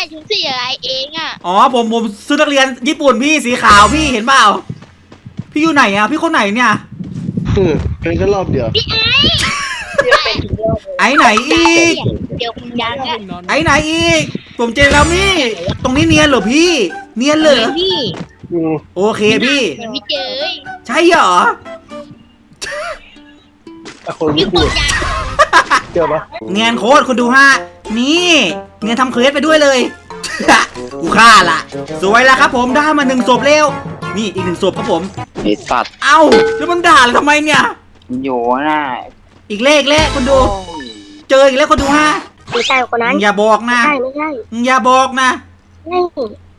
ส่ชุดสีอะไรเองอะอ๋อผมผมซื้อนักเรียนญี่ปุ่นพี่สีขาวพี่เห็นเปล่า พี่อยู่ไหนอะ พี่คนไหนเนี่ยเป็นแค่รอบเดียวพี่ไอ้ไอ้ไหนอีก เดี๋ยวคุณยังอะไอ้ไหนอีก ผมเจอแล้วมี่ ตรงนี้เนียนเหรอพี่ เนียนเลยพี่อืมโอเคพี่ ยังไม่เจอใช่เหรอแต่คนพี่ที่คุพูณดยัง เจอปะเนียนโค้ดคุณดูฮะนี่เนียนทำเควสไปด้วยเลย กูฆ่าละสวยแล้วครับผมได้มาหนึ่งศพเร็ว นี่อีกหนึ่งศพครับผม ไอ้สัตว์เอ้าแล้วมันด่าเราทำไมเนี่ย อยู่น่ะอีกเลขเลขคุณดู เจออีกแล้วคุณดูฮะไม่ใช่คนนั้นมึงอย่าบอกนะใช่ไม่ใช่มึงอย่าบอกนะ นี่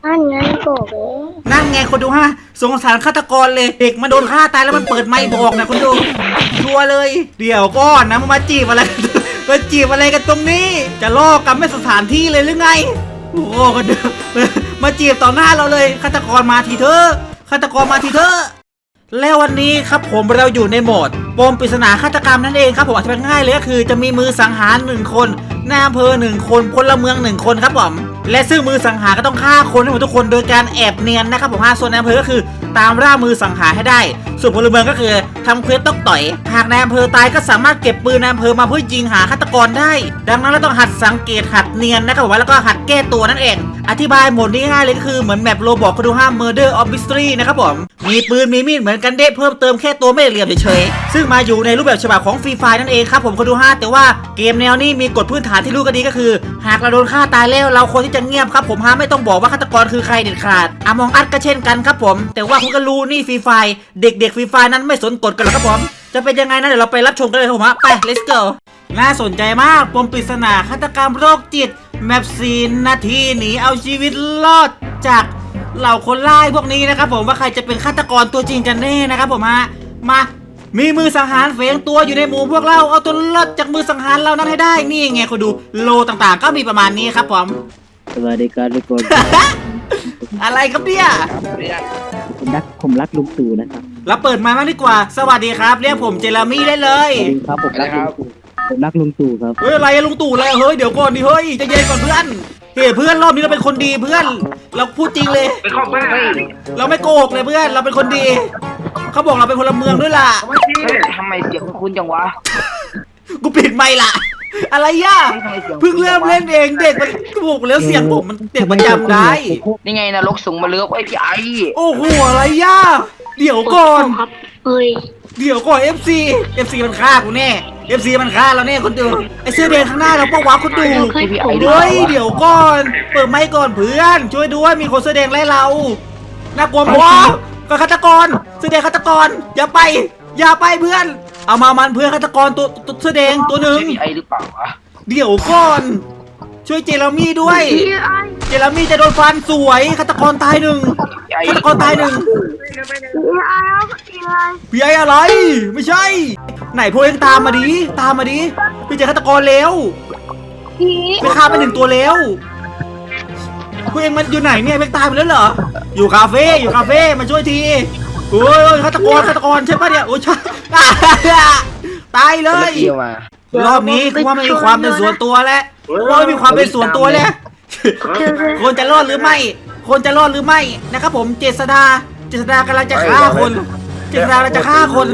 นั่นไงบอกแล้วนั่นไงคนดูฮะสงสารฆาตกรเลยเด็กมาโดนฆ่าตายแล้วมันเปิดไมค์บอกนะคนดูชัวร์เลย เดี๋ยวก่อนนะมึงมาจีบอะไร มาจีบอะไรกันตรงนี้ จะล่อกันไม่สถานที่เลยหรือไง โอ้โหคนดูมาจีบต่อหน้าเราเลยฆาตกรมาทีเถอะฆาตกรมาทีเถอะแล้ววันนี้ครับผมเราอยู่ในโหมดปมปริศนาฆาตกรรมนั่นเองครับผมอธิบายง่ายเลยก็คือจะมีมือสังหารหนึ่งคนนาอำเภอหนึ่งคนพลเมืองหนึ่งคนครับผมและซึ่งมือสังหารก็ต้องฆ่าคนให้หมดทุกคนโดยการแอบเนียนนะครับผมฮะส่วนนอำเภอก็คือ ตามล่ามือสังหารให้ได้ ส่วนพลเมืองก็คือทำเควสต้องต่อย หากนายอำเภอตายก็สามารถเก็บปืนนายอำเภอมาเพื่อยิงหาฆาตกรได้ ดังนั้นเราต้องหัดสังเกตหัดเนียนนะครับผมแล้วก็หัดแก้ตัวนั่นเอง อธิบายหมดนี้ง่ายเลยก็คือเหมือนแมปโรบอกก็ดูห้าม Murder of Mystery นะครับผม มีปืนมีมีดเหมือนกันเด้เพิ่มเติมแค่ตัวไม่เหลี่ยมเฉยๆ ซึ่งมาอยู่ในรูปแบบฉบับของฟรีไฟนั่นเองครับผมคดูห้าแต่ว่าเกมแนวนี้มีกฎพื้นฐานที่รู้กันดีก็คือ หากเราโดนฆ่าตายแล้วเราควรที่จะเงียบครับผมฮะไม่ต้องบอกว่าฆาตกรคือใครเด็ดขาดอมองอัดก็เช่นกันครับผม แต่ว่าคุณก็รู้นี่ฟรีไฟเด็กๆฟรีไฟนั้นไม่สนกฎกันหรอกครับผมจะเป็นยังไงนะเดี๋ยวเราไปรับชมกันเลยครับผมฮะไป let's go น่าสนใจมากปมปริศนาฆาตกรรมโรคจิต แมปซีนนาทีหนีเอาชีวิตรอดจากเหล่าคนร้ายพวกนี้นะครับผมว่าใครจะเป็นฆาตกรตัวจริงกันแน่นะครับผมฮะมามีมือสังหารเฝงตัวอยู่ในหมู่พวกเราเอาตัวรอดจากมือสังหารเรานั้นให้ได้นี่ไงคุณดูโลต่างๆ ก็มีประมาณนี้ครับผมสวัสดีครับทุกคน อะไรครับเนี่ยผมรักผมรักลุงตู่นะครับ เราเปิดมาบ้างดีกว่า สวัสดีครับ เรียกผมเจลามี่ได้เลยสวัสดีครับผมรักลุงตู่ผมรักลุงตู่ครับ เฮ้ยอะไรอะลุงตู่อะไรอะเฮ้ยเดี๋ยวก่อนดิเฮ้ยใจะเย็นก่อนเพื่อนเฮ้ยเพื่อนรอบนี้เราเป็นคนดีเพื่อน เราพูดจริงเลย เป็นข้อบ้าเราไม่โกหกเลยเพื่อน เราเป็นคนดี เขาบอกเราเป็นพลเมืองด้วยล่ะ ทำไมเสียงคุณจังวะ กูปิดไม่ล่ะ อะไรย่ะเพิ่งเริ่มเล่นเองเด็กมันกูบอกแล้วเสียงผมมันเด็กมันจำได้ นี่ไงนรกสูงมาเลือกไอ้พี่ไอ้โอ้โหอะไรย่ะเดี๋ยวก่อนครับเฮ้ยเดี๋ยวก่อน FC FC มันฆ่ากูแน่ FC มันฆ่าเราแน่คนดูไอเสื้อแดงข้างหน้าเราปะวะคนดูไอ้พี่ไอ้เฮ้ยเดี๋ยวก่อน เปิดไมค์ก่อนเพื่อน ช่วยด้วยมีคนเสื้อแดงไล่เราน่ากลัวมั้วก็ฆาตกรเสื้อแดงฆาตกรอย่าไป อย่าไปเพื่อน เอามามันเพื่อนฆาตกรตัวตัวเสื้อแดงตัวหนึ่งพี่ไอ้หรือเปล่าวะเดี๋ยวก่อน ช่วยเจลามี่ด้วย เจลามี่จะโดนฟันสวยฆาตกรตายหนึ่งพี่ไอ้ฆาตกรตายหนึ่งพี่ไออะไร ไม่ใช่ ไหนพวกเองตามมาดิตามมาดิพี่เจอฆาตกรแล้วพี่ไปฆ่าไปหนึ่งตัวแล้วพวกเองมันอยู่ไหนเนี่ยเองตายไปแล้วเหรออยู่คาเฟ่อยู่คาเฟ่มาช่วยที โอ้ยโอ้ยฆาตกรฆาตกรใช่ปะเนี่ยโอ้ยใช่ตายเลยเกี่ยวมา รอบนี้คือว่าไม่มีความเป็นส่วนตัวแล้วว่าไม่มีความเป็นส่วนตัวแล้ว คนจะรอดหรือไม่ คนจะรอดหรือไม่นะครับผมเจษดา เจษดากำลังจะฆ่าคน เจษดากำลังจะฆ่าคน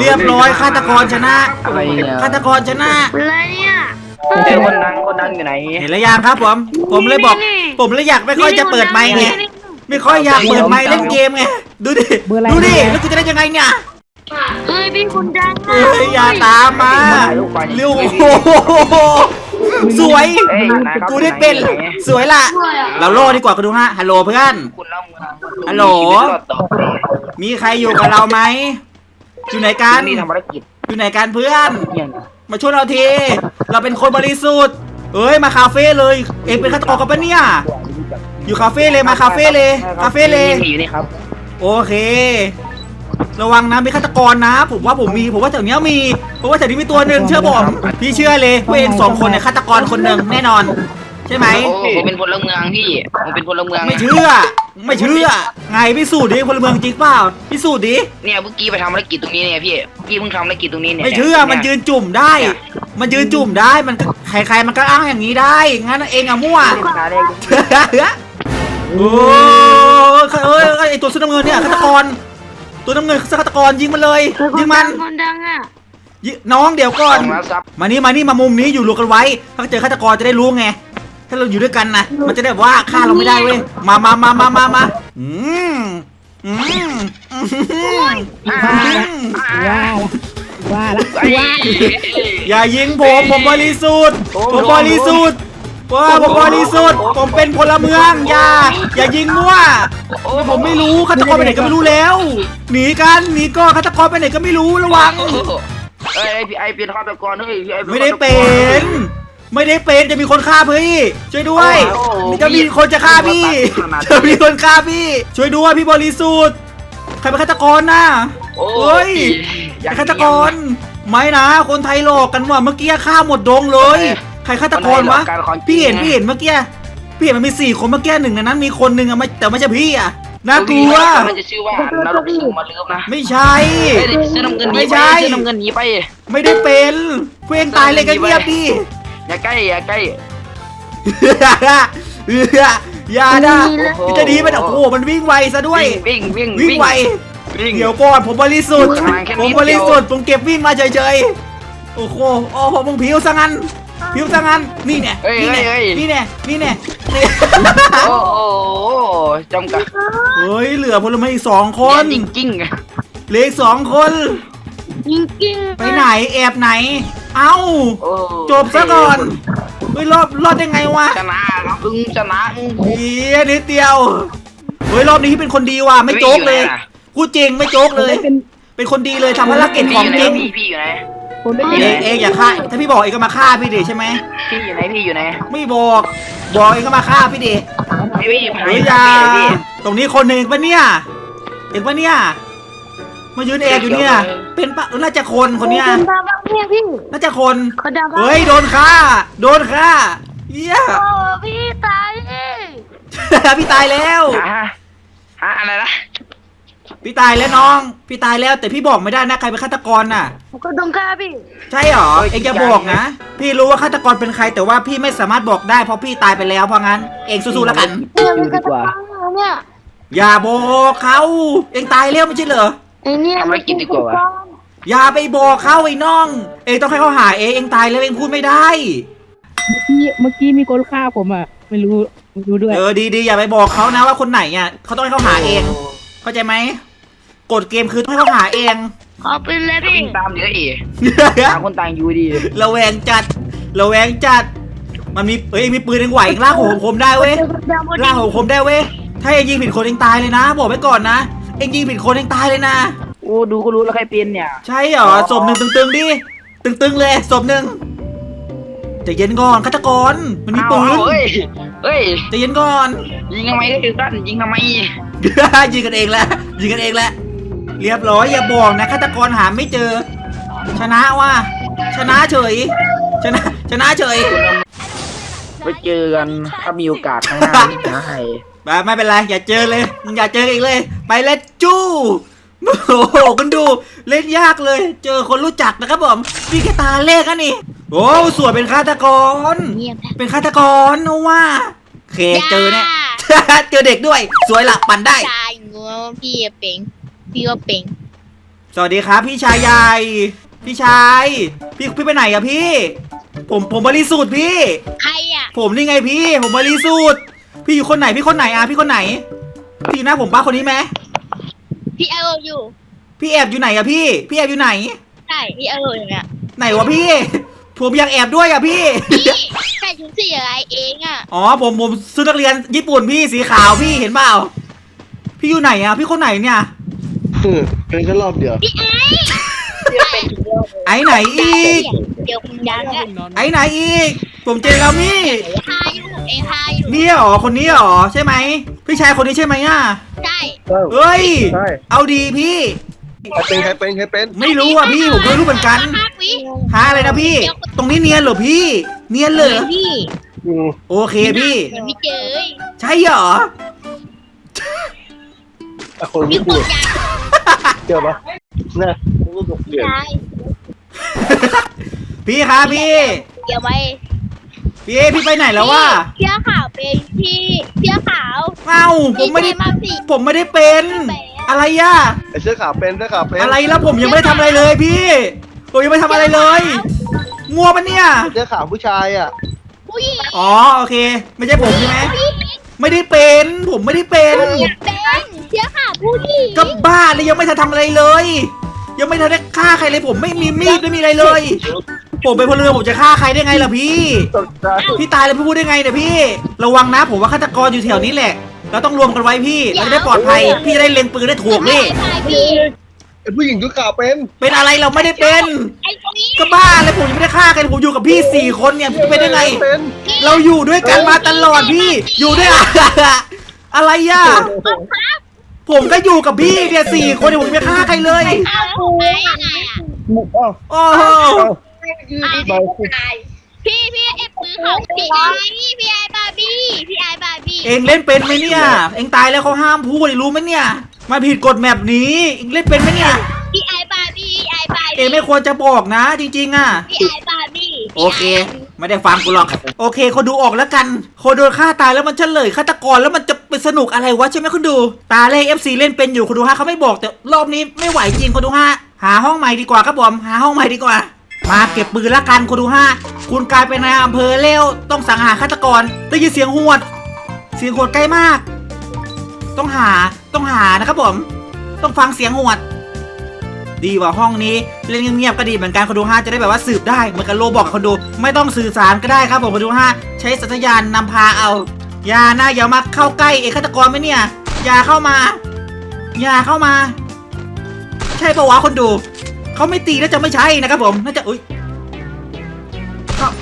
เรียบร้อยฆาตกรชนะอะไรเนี่ย ฆาตกรชนะ อะไรเนี่ยไอ้คนดังคนดังอยู่ไหน เห็นแล้วยังครับผม ผมเลยบอกผมเลยอยากไม่ค่อยจะเปิดไมค์ไง ไม่ค่อยอยากเปิดไมค์เล่นเกมไงดูดิดูดิแล้วกูจะได้ยังไงเนี่ยเฮ้ยพี่คุณดังเอ้ยอย่าตามมาเร็วโอ้โหสวยเอ้ยนะครับกูได้เป็นสวยล่ะ เราโล่ดีกว่าก็ดูฮะฮัลโหลเพื่อนคุณเล่ามาฮัลโหลมีใครอยู่กับเราไหมอยู่ไหนกันนี่ทำภารกิจอยู่ไหนกันเพื่อนเนี่ยนะมาช่วยเราที เราเป็นคนบริสุทธิ์เอ้ยมาคาเฟ่เลย เองเป็นฆาตกรกันปะเนี่ย อยู่คาเฟ่เลยมาคาเฟ่เลยคาเฟ่เลยนี่อยู่นี่ครับโอเค ระวังนะมีฆาตกรนะ ผมว่าผมมีผมว่าแถวเนี้ยมีผมว่าแถวนี้มีตัวหนึ่งเชื่อผมพี่เชื่อเลยพวกเองสองคนเนี่ยฆาตกรคนหนึ่งแน่นอน ใช่ไหมโอ้ผมเป็นพลเมืองพี่ผมเป็นพลเมืองไม่เชื่อ ไม่เชื่อไงพิสูจน์ดิพลเมืองจริงเปล่าพิสูจน์ดิเนี่ยเมื่อกี้ไปทำภารกิจตรงนี้เนี่ยพี่เมื่อกี้เพิ่งทำภารกิจตรงนี้เนี่ยไม่เชื่อมันยืนจุ่มได้ มันยืนจุ่มได้มันก็ใครๆมันก็อ้างอย่างนี้ได้งั้นเองอะมั่วขาเด็ก โอ้เอ้ยเอ้ยไอตัวเสื้อน้ำเงินเนี่ยฆาตกร ตัวน้ำเงินฆาตกรยิงมันเลยเฮ้ยคยินงมัดันงคนดังอะยิน้องเดี๋ยวก่อนของรับทรัพย์มานี่มานี่มามุมนี้อยู่รวมกันไว้ ถ้าเจอฆาตกรจะได้รู้ไง ถ้าเราอยู่ด้วยกันนะมันจะได้แบบว่าฆ่าเราไม่ได้เว้ยมามามามามามาอืมอืมอืมว่าละว่าละไอ้อย่ายิงผมผมบริสุทธิ์ผมบริสุทธิ์ ว่าผมบริสุทธิ์ผมเป็นพลเมืองอย่าอย่ายิงมั่วผมไม่รู้ฆาตกรไปไหนก็ไม่รู้แล้ว หนีกันหนีก็ฆาตกรไปไหนก็ไม่รู้ระวังเอ้ยไอ้พี่ไอ้เป็นฆาตกรเฮ้ยอ้ไม่ได้เป็น ไม่ได้เป็นจะมีคนฆ่าพี่ช่วยด้วยโอ้โหจะมีคนจะฆ่าพี่ขนาดนั้นจะมีคนฆ่าพี่ ช่วยด้วยพี่บริสุทธิ์ใครเป็นฆาตกรน่ะโอ้เฮ้ยอยากฆาตกรไม่นะคนไทยหลอกกันว่ะเมื่อกี้ฆ่าหมดดงเลย ใครฆาตกรวะ พี่เห็นพี่เห็นเมื่อกี้ พี่เห็นมันมีสี่คนเมื่อกี้หนึ่งในนั้น มีคนหนึ่งอะไม่แต่ไม่ใช่พี่อะน่ากลัว มันจะชื่อว่านรกสูงมาลืมนะ ไม่ใช่เฮ้ยเสื้อน้ำเงินหไม่นีใช่ไปเสื้อน้ำเงินหนีไป ไม่ได้เป็นเพื่อนตายเลยกันเงียบดิอย่าใกล้อย่าใกล้อย่านะโอ้โหจะดีมันโอ้โหมันวิ่งไวซะด้วย วิ่งวิ่งวิ่งไววิ่งเดี๋ยวก่อนผมบริสุทธิ์ข้างหลังแค่นิดผมเดียวบริสุทธิ์ผมเก็บวิ่งมาเฉยๆโอ้โหโอ้โหมึงผิวซะงั้น ผิวซะงั้นนี่เนี่ยเอ้ย นี่เนี่ยเอ้ยนี่เนี่ยนี่เนี่ยนี่โอ้โหจำกัดเฮ้ยเหลือพลเมืองอีกสองคนจริงจริงเหลืออีกสองคน ยิงกิ้งไปไหนแอบไหน เอ้า โอ้จบซะก่อนเฮ้ยรอบรอดได้ไงวะชนะครับอึ้งชนะอึ้งเฮียนิดเดียวเฮ้ยรอบนี้พี่เป็นคนดีว่ะไม่โจ๊กเลยไม่อยู่ไหนล่ะกูจริงไม่โจ๊กเลยเป็นเป็นคนดีเลยทำภารกิจของจริง พี่พี่อยู่ไหน ผมได้เอยินงเองอย่าฆ่าถ้าพี่บอกเองก็มาฆ่าพี่ดิใช่ไหมพี่อยู่ไหนพี่อยู่ไหนไม่บอกบอกเองก็มาฆ่าพี่ดิพี่พี่เฮ้ยอยาตรงนี้คนหนึ่งปะเนี่ยเห็นปะเนี่ยมายืนแอบอยู่เนี่ย เป็นปะน่าจะคนคนเนี้ยคนดังบ้างเนี่ยพี่น่าจะคนคนดังบ้างเฮ้ยโดนฆ่า โดนฆ่าเยี่ยโอ้พี่ตายเองพี่ตายแล้วฮะฮะอะไรนะ พี่ตายแล้วน้อง พี่ตายแล้วแต่พี่บอกไม่ได้นะใครเป็นฆาตกรน่ะ ผมก็โดนฆ่าพี่ ใช่หรอเองจะบอกนะ พี่รู้ว่าฆาตกรเป็นใคร แต่ว่าพี่ไม่สามารถบอกได้เพราะพี่ตายไปแล้วเพราะงั้น เองสู้ๆแล้วกัน เนี่ยมีกระตะกังเนี่ยอย่าบอกเขา เองตายแล้วไม่ใช่เหรอ ไอ้เนี่ยทำอะไรกินดีกว่าวะ อย่าไปบอกเขาไอ้น้อง เองต้องให้เขาหาเองเองตายแล้วเองพูดไม่ได้เมื่อกี้เมื่อกี้มีคนฆ่าผมอะ ไม่รู้ไม่รู้ด้วย เออดีดีๆอย่าไปบอกเขานะว่าคนไหนอะเขาต้องให้เขาหาเอง เข้าใจไหมกฎเกมคือต้องให้เขาหาเองขอปืนเลยพี่วิ่งตามเดี๋ยวอีต่างคนต่างอยู่ดีระแวงจัดระแวงจัด มันมีเอ้ยมีปืนเองไหวเองลากหัวผมได้เว้ยดำหมดลากหัวผมได้เว้ยถ้าเองยิงผิดคนเองตายเลยนะ บอกไว้ก่อนนะ เองยิงผิดคนเองตายเลยนะ โอ้ดูก็รู้แล้วใครเป็นเนี่ย ใช่เหรอศพหนึ่งตึงๆดิตึงๆเลยศพหนึ่งใจเย็นก่อนฆาตกรมันมีปืนเอาเฮ้ยเฮ้ยใจเย็นก่อนยิงทำไมก็ถึงด้านยิงทำไม ยิงกันเองแล้วยิงกันเองแล้วเรียบร้อยอย่าบอกนะฆาตกรหาไม่เจอ ชนะว่ะชนะเฉย ชนะชนะเฉยไปเจอกันถ้ามีโอกาสข้างหน้านะให้แบบไม่เป็นไรอย่าเจอเลย อย่าเจออีกเลย ไปเล่นจู้โอ้โหคุณดูเล่นยากเลย เจอคนรู้จักนะครับผมพี่แค่ตาเลขอะนี่โอ้สวยเป็นฆาตกรเงียบนะเป็นฆาตกรนะว่าโอเคเจอเนี่ย เจอเด็กด้วย สวยละปั่นได้ชายงัวพี่เป่งพี่ก็เป่งสวัสดีครับ พี่ชายใหญ่พี่ชาย พี่พี่ไปไหนอะพี่ ผมผมบริสุทธิ์พี่ ใครอะผมนี่ไงพี่ ผมบริสุทธิ์พี่อยู่คนไหนพี่คนไหนอะพี่คนไหนพี่อยู่หน้าผมป้าคนนี้ไหมพี่เอลอยู่พี่แอบอยู่ไหนอะพี่ พี่แอบอยู่ไหน ใช่พี่เอลอย่างเงี้ยไหนวะพี่ ผมอยากแอบด้วยอะพี่พี่ ใส่ชุดสีอะไรเองอะอ๋อผมผมซื้อนักเรียนญี่ปุ่นพี่สีขาวพี่เห็นเปล่า พี่อยู่ไหนอะพี่คนไหนเนี่ยเป็นแค่รอบเดียว พี่ไอ้ไอ้ไหนอีก เดี๋ยวคุณยังอะไอ้ไหนอีก ผมเจอแล้วมี่พาอยู่เอพาอยู่นี่หรอคนนี้หรอใช่ไหมพี่ชายคนนี้ใช่ไหมอะใช่เฮ้ย ใช่ เอาดีพี่ ใครเป็นใครเป็นใครเป็น ไม่รู้อะพี่ผมไม่รู้เหมือนกัน ห้าวิหาอะไรนะพี่ ตรงนี้เนียนเหรอพี่ เนียนเลยพี่อืมโอเคพี่ยังไม่เจอใช่เหรออะคนมีไม่คพูนดยายเจอปะเนี่ยลูกเปลี่ยนยายพี่ครับพี่ เดี๋ยวไว้พี่พี่ไปไหนแล้ววะเสื้อขาวเป็นพี่เสื้อขาวเอ้าผมไม่ได้พี่เจมาสิผมไม่ได้เป็น อะไรย่ะไอ้เสื้อขาวเป็นเสื้อขาวเป็นอะไรแล้วผมยังไม่ได้ทำอะไรเลยพี่ ผมยังไม่ทำอะไรเลย งัวปะเนี่ย เสื้อขาวผู้ชายอะผู้หญิงอ๋อโอเค ไม่ใช่ผมใช่ไหมผู้หญิงไม่ได้เป็นผมไม่ได้เป็นผู้หญิงเป็นเสื้อขาวผู้หญิงก็บ้าเลยยังไม่ทันทำอะไรเลย ยังไม่ทันได้ฆ่าใครเลยผมไม่มีมีดไม่มีอะไรเลย ผมเป็นพลเรือนผมจะฆ่าใครได้ไงล่ะพี่ ตกใจพี่ตายแล้วพี่พูดได้ไงเนี่ยพี่ ระวังนะผมว่าฆาตกรอยู่แถวนี้แหละ เราต้องรวมกันไว้พี่ เราจะได้ปลอดภัย พี่จะได้เล็งปืนได้ถูกนี่ใช่พี่ ไอ้ผู้หญิงชุดขาวเป็นเป็นอะไรเราไม่ได้เป็น ไอ้ตรงนี้ก็บ้าเลยผมยังไม่ได้ฆ่าใครผมอยู่กับพี่สี่คนเนี่ยพี่เป็นได้ไง เป็นเราอยู่ด้วยกันมาตลอดพี่ อยู่ด้วยอะ อะไรย่ะ ผมก็อยู่กับพี่เนี่ยสี่คนเนี่ยผมยังไม่ฆ่าใครเลยเอาถูกไหมยังไงอะมุกอ้าวโอ้โหเบาพี่พี่เอ็ปืนของพี่ไอ้พี่ไอ้บาร์บี้พี่ไอ้บาร์บี้เองเล่นเป็นไหมเนี่ย เองตายแล้วเขาห้ามพูดรู้ไหมเนี่ย มาผิดกฎแมปนี้เองเล่นเป็นไหมเนี่ยพี่ไอ้บาร์บี้พี่ไอ้บาร์บี้เองไม่ควรจะบอกนะ จริงๆอะ พี่ไอ้บาร์บี้โอเค ไม่ได้ฟังกูหรอก โอเคคนดูออกแล้วกันคนโดนฆ่าตายแล้วมันเฉลยฆาตกรแล้วมันจะเป็นสนุกอะไรวะใช่ไหมคุณดู ตาเล่ FC เล่นเป็นอยู่คุณดูฮะเขาไม่บอกแต่รอบนี้ไม่ไหวจริงคุณดูฮะหาห้องใหม่ดีกว่าครับผมหาห้องใหม่ดีกว่า มาเก็บปืนละกันคุณดูฮะคุณกลายเป็นนายอำเภอแล้วต้องสังหารฆาตกรได้ยินเสียงหวด เสียงหวดใกล้มาก ต้องหาต้องหานะครับผม ต้องฟังเสียงหวด ดีกว่าห้องนี้เล่นเงียบๆก็ดีเหมือนกันคนดูฮะจะได้แบบว่าสืบได้เหมือนกับโลบอกกับคนดูไม่ต้องสื่อสารก็ได้ครับผมคนดูฮะใช้สัญญาณนำพาเอาอย่านะอย่ามาเข้าใกล้เอกฆาตกรไหมเนี่ยอย่าเข้ามาอย่าเข้ามา ใช่ปะวะคนดูเขาไม่ตีแล้วจะไม่ใช่นะครับผมน่าจะอุ้ย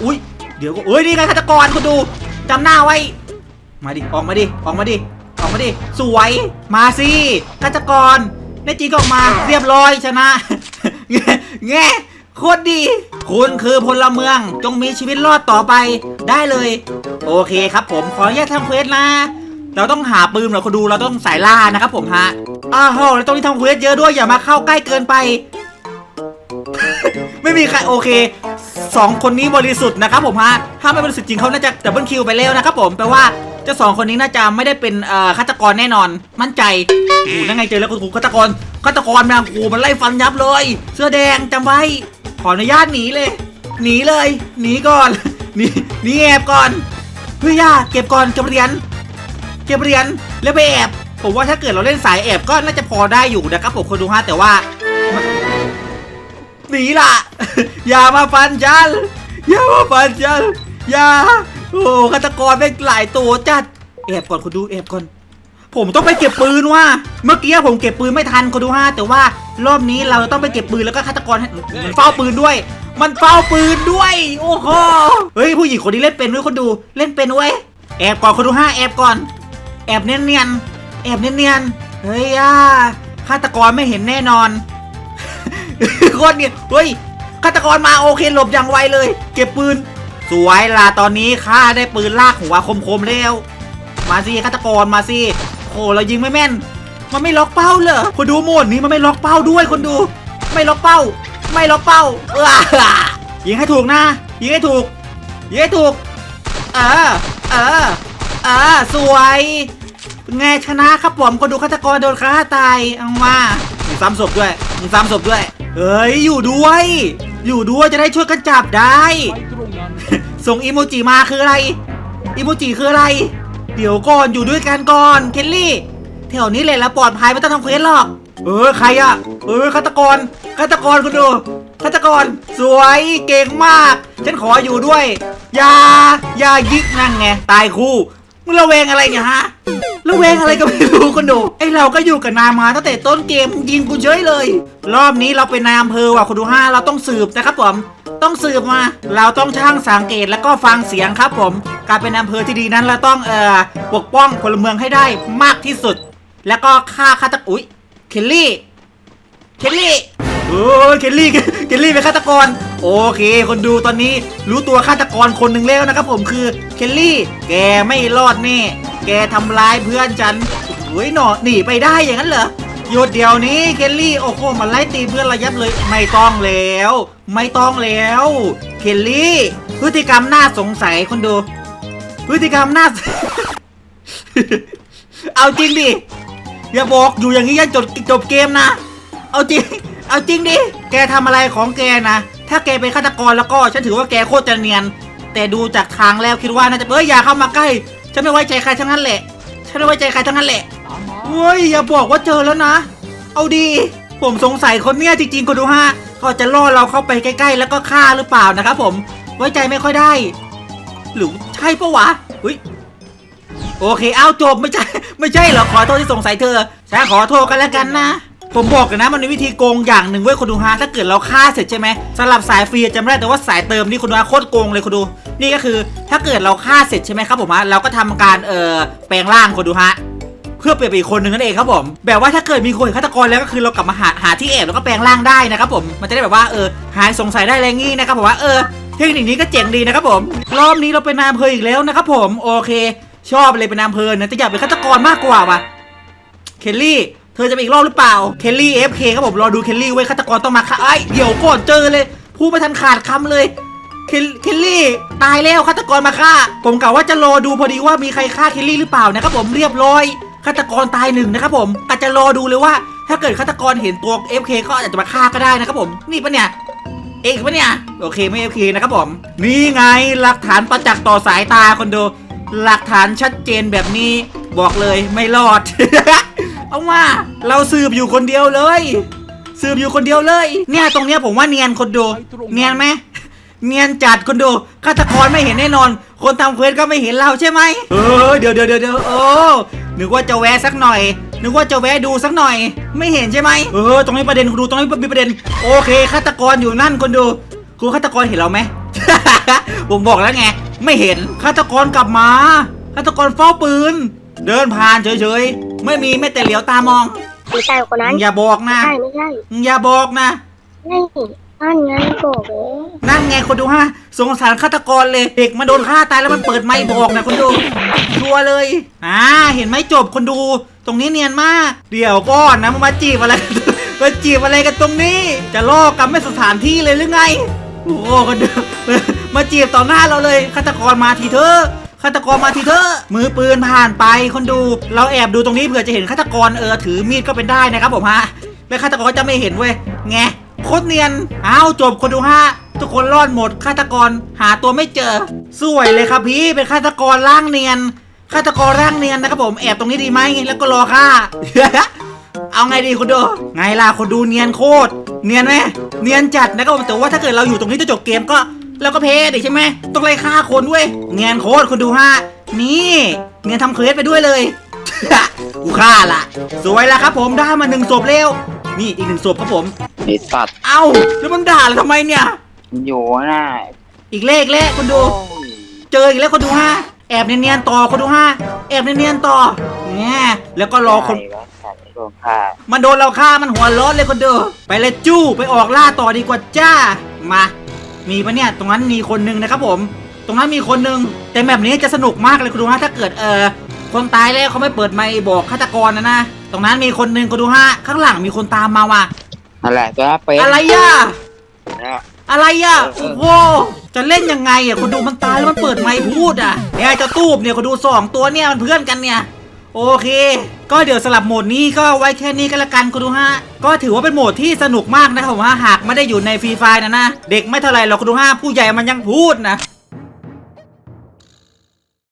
อุ้ยเดี๋ยวก็เอ้ยนี่ไงฆาตกรคนดูจำหน้าไว้ มาดิออกมาดิออกมาดิ ออกมาดิ สวย มาสิฆาตกรแน่จริงก็ออกมาเรียบร้อยชนะแง่แง่โคตรดี คุณคือพลเมือง จงมีชีวิตรอดต่อไปได้เลย โอเคครับผม ขออนุญาตทำเควสนะ เราต้องหาปืนเหรอคนดูเราต้องสายล่านะครับผมฮะอ้าวแล้วต้องมีทำเควสเยอะด้วยอย่ามาเข้าใกล้เกินไป ไม่มีใครโอเคสองคนนี้บริสุทธิ์นะครับผมฮะถ้าไม่บริสุทธิ์จริงเขาน่าจะดับเบิลคิวไปแล้วนะครับผมแปลว่าเจ้าสองคนนี้น่าจะไม่ได้เป็นเอ่อฆาตกรแน่นอน มั่นใจโอ้โหนั่นไงเจอแล้วคุณฆาตกรฆาตกรมาโอ้มันไล่ฟันยับเลย เสื้อแดงจำไว้ขออนุญาตหนีเลย หนีเลย หนีก่อน หนีหนีแอบก่อนเพื่อย่าเก็บก่อนเก็บเหรียญเก็บเหรียญแล้วไปแอบ ผมว่าถ้าเกิดเราเล่นสายแอบก็น่าจะพอได้อยู่นะครับผมคนดูฮะแต่ว่า หนีล่ะ อย่ามาฟันฉันอย่ามาฟันฉันอย่า โอ้ฆาตกรเป็นหลายตัวจัดแอบก่อนคุณดูแอบก่อน ผมต้องไปเก็บปืนว่ะเมื่อกี้ผมเก็บปืนไม่ทันคุณดูฮะแต่ว่ารอบนี้เราต้องไปเก็บปืนแล้วก็ฆาตกรให้มันเฝ้าปืนด้วย มันเฝ้าปืนด้วย โอ้โหเฮ้ยผู้หญิงคนนี้เล่นเป็นด้วยคนดูเล่นเป็นเว้ยแอบก่อนคุณดูฮะแอบก่อน แอบเนียนๆแอบเนียนๆเฮ้ยอ่าฆาตกรไม่เห็นแน่นอน โคตรเนี่ยเฮ้ยฆาตกรมาโอเคหลบอย่างไวเลย เก็บปืน สวยล่ะตอนนี้ข้าได้ปืนลากหัวคมๆแล้ว มาสิฆาตกรมาสิโอ้เรายิงไม่แม่น มันไม่ล็อกเป้าเลยคนดูโหมดนี้มันไม่ล็อกเป้าด้วยคนดู ไม่ล็อกเป้า ไม่ล็อกเป้าเออยิงให้ถูกนะยิงให้ถูกยิงให้ถูกเออเออเออสวยไงชนะครับผมคนดูฆาตกรโดนฆ่าตายเอามามึงซ้ำศพด้วยมึงซ้ำศพด้วย เฮ้ยอยู่ด้วย อยู่ด้วยจะได้ช่วยกันจับได้ ส่งอีโมจิมาคืออะไรอีโมจิคืออะไร เดี๋ยวก่อนอยู่ด้วยกันก่อนเคลลี่แถวนี้เลยล้วปลอดภัยไม่ต้องทำเควสหรอก เออใครอะเออฆาตกรฆาตกรคุณดูฆาตกรสวยเก่งมาก ฉันขออยู่ด้วย อย่าอย่ายิกนั่นไงตายคู่ มึงระแวงอะไรเนี่ยฮะ ระแวงอะไรก็ไม่รู้คุณดูไอเราก็อยู่กับนายมาตั้งแต่ต้นเกมยิงกูเฉยเลย รอบนี้เราเป็นนายอำเภอว่ะคุณดูห้าเราต้องสืบนะครับผม ต้องสืบมา เราต้องช่างสังเกตแล้วก็ฟังเสียงครับผม การเป็นอำเภอที่ดีนั้นเราต้องเอ่อปกป้องพลเมืองให้ได้มากที่สุด แล้วก็ฆ่าฆาตกรอุ๊ยเคลลี่ เคลลี่ โอ้ยเคลลี่ เคลลี่เป็นฆาตกร โอเค คนดูตอนนี้รู้ตัวฆาตกรคนหนึ่งแล้วนะครับผมคือเคลลี่ แกไม่รอดแน่ แกทำร้ายเพื่อนฉันเฮ้ยหนอหนีไปได้อย่างนั้นเหรอหยุดเดี๋ยวนี้เคลลี่โอ้โหมันไล่ตีเพื่อนระยับเลยไม่ต้องแล้ว ไม่ต้องแล้วเคลลี่ พฤติกรรมน่าสงสัยคนดู พฤติกรรมน่า เอาจริงดิอย่าบอกอยู่อย่างนี้ยันจบจบเกมนะ เอาจริง เอาจริงดิ แกทำอะไรของแกนะ ถ้าแกเป็นฆาตกรแล้วก็ฉันถือว่าแกโคตรจะเนียน แต่ดูจากทางแล้วคิดว่าน่าจะเอ้ยอย่าเข้ามาใกล้ ฉันไม่ไว้ใจใครทั้งนั้นแหละ ฉันไม่ไว้ใจใครทั้งนั้นแหละเฮ้ยอย่าบอกว่าเจอแล้วนะ เอาดี ผมสงสัยคนเนี้ยจริงๆคนดูฮะเขาจะล่อเราเข้าไปใกล้ ๆ แล้วก็ฆ่าหรือเปล่านะครับผม ไว้ใจไม่ค่อยได้ หรือใช่ปะวะเฮ้ยโอเค เอาจบไม่ใช่ ไม่ใช่เหรอ ขอโทษที่สงสัยเธอ ฉันขอโทษกันแล้วกันนะ ผมบอกกันนะมันมีวิธีโกงอย่างหนึ่งเว้ยคนดูฮะถ้าเกิดเราฆ่าเสร็จใช่ไหมสำหรับสายฟรีจำไม่ได้แต่ว่าสายเติมนี่คนดูฮะโคตรโกงเลยคนดู นี่ก็คือถ้าเกิดเราฆ่าเสร็จใช่ไหมครับผมฮะเราก็ทำการเอ่อแปลงร่างคนดูฮะเพื่อเปลี่ยนไปอีกคนหนึ่งนั่นเองครับผม แบบว่าถ้าเกิดมีคนเห็นฆาตกรแล้วก็คือเรากลับมาหาหาที่แอบแล้วก็แปลงร่างได้นะครับผมมันจะได้แบบว่าเออหายสงสัยได้อะไรงี้นะครับผมว่าเออเทคนิคนี้ก็เจ๋งดีนะครับผม รอบนี้เราเป็นนายอำเภออีกแล้วนะครับผมโอเค ชอบเลยเป็นนายอำเภอนะแต่อยากเป็นฆาตกรมากกว่าว่ะเคลลี่ เธอจะไปอีกรอบหรือเปล่า เคลลี่เอฟเคครับผมรอดูเคลลี่ไว้ยฆาตกรต้องมาค่ะไอ้ยเดี๋ยวก่อนเจอเลยพูดไม่ทันขาดคำเลยเคลเคลลี่ตายแล้วฆาตกรมาฆ่า ผมกะว่าจะรอดูพอดีว่ามีใครฆ่าเคลลี่หรือเปล่านะครับผมเรียบร้อยฆาตกรตายหนึ่งนะครับผมอาจจะรอดูเลยว่า ถ้าเกิดฆาตกรเห็นตัว FK ก็อาจจะมาฆ่าก็ได้นะครับผมนี่ปะเนี่ยเอกปะเนี่ยโอเคไม่ FK นะครับผมนี่ไงหลักฐานประจักษ์ต่อสายตาคนดูหลักฐานชัดเจนแบบนี้บอกเลยไม่รอด เอามา เราสืบอยู่คนเดียวเลย สืบอยู่คนเดียวเลย เนี่ยตรงเนี้ยผมว่าเนียนคนดู เนียนไหมเนียนจัดคนดูฆาตกรไม่เห็นแน่นอน คนทำเควสก็ไม่เห็นเราใช่ไหมเออเดี๋ยวเดี๋ยวเดี๋ยวเดี๋ยวโอ้นึกว่าจะแวะสักหน่อย นึกว่าจะแวะดูสักหน่อย ไม่เห็นใช่ไหมเออตรงนี้ประเด็นคุณดูตรงนี้มีประเด็น โอเคฆาตกรอยู่นั่นคนดูคุณฆาตกรเห็นเราไหมผมบอกแล้วไงไม่เห็นฆาตกรกลับมาฆาตกรเฝ้าปืน เดินผ่านเฉยๆ ไม่มีแม้แต่เหลียวตามองไม่ใช่คนนั้น อย่าบอกนะ ใช่ไม่ใช่อย่าบอกนะนี่นั่นไงบอกแล้วนั่นไงคนดูฮะสงสารฆาตกรเลย เด็กมาโดนฆ่าตายแล้วมันเปิดไมค์บอกนะคนดูชัวร์เลย อ่า เห็นไหมจบคนดู ตรงนี้เนียนมาก เดี๋ยวก่อนนะมึงมาจีบอะไรมาจีบอะไรกันตรงนี้ จะลอกกันไม่สถานที่เลยหรือไง โอ้โหคนดูมาจีบต่อหน้าเราเลยฆาตกรมาทีเถอะ ฆาตกรมาทีเถอะมือปืนผ่านไปคนดู เราแอบดูตรงนี้เผื่อจะเห็นฆาตกรเออถือมีดก็เป็นได้นะครับผมฮะแล้วฆาตกรจะไม่เห็นเว้ยไงโคตรเนียนอ้าวจบคนดูฮะทุกคนรอดหมดฆาตกรหาตัวไม่เจอ สวยเลยครับพี่เป็นฆาตกรร่างเนียนฆาตกรร่างเนียนนะครับผมแอบตรงนี้ดีไหมแล้วก็รอฆ่าเอาไงดีคุณดู ไงล่ะคนดูเนียนโคตร เนียนไหมเนียนจัดนะครับผมแต่ว่าถ้าเกิดเราอยู่ตรงนี้จะจบเกมก็ เราก็เพดิใช่ไหมต้องไล่ฆ่าคนเว้ยเนียนโคตรคุณดูฮะนี่เนียนทำเควสไปด้วยเลย กูฆ่าละสวยแล้วครับ ผมได้มาหนึ่งศพแล้ว นี่อีกหนึ่งศพครับผมไอ้สัตว์เอ้าแล้วมันด่าเราทำไมเนี่ยอยู่น่ะอีกเลขเลขคนดู เจออีกแล้วคนดูฮะแอบเนียนๆต่อคนดูฮะแอบเนียนๆต่อเนี่ยแล้วก็รอคนใวะสัตว์ไอ้โดนฆ่ามันโดนเราฆ่ามันหัวร้อนเลยคนดูไปเลยจู้ไปออกล่าต่อดีกว่าจ้า มา มีปะเนี่ยตรงนั้นมีคนหนึงนะครับผม ตรงนั้นมีคนหนึงแต่แบบนี้จะสนุกมากเลยคุณดูฮะถ้าเกิดเออคนตายแล้วเขาไม่เปิดไมค์บอกฆาตกรนะนะตรงนั้นมีคนหนึงคุณดูฮะข้างหลังมีคนตามมาว่ะนั่นแหละตัวนั้นเป็นอะไรอะเนี่ย อะไรอะโอ้โหจะเล่นยังไงอะคนดูมันตายแล้วมันเปิดไมค์พูดอะเนี่ยเจ้าตูบเนี่ยคนดูสองตัวเนี่ยมันเพื่อนกันเนี่ย โอเค ก็เดี๋ยวสลับโหมดนี้ก็ไว้แค่นี้ก็แล้วกันคุณดูฮะ ก็ถือว่าเป็นโหมดที่สนุกมากนะครับผมว่าหากไม่ได้อยู่ในฟรีไฟนะนะ เด็กไม่เท่าไหรหรอกคุณดูฮะผู้ใหญ่มันยังพูดนะ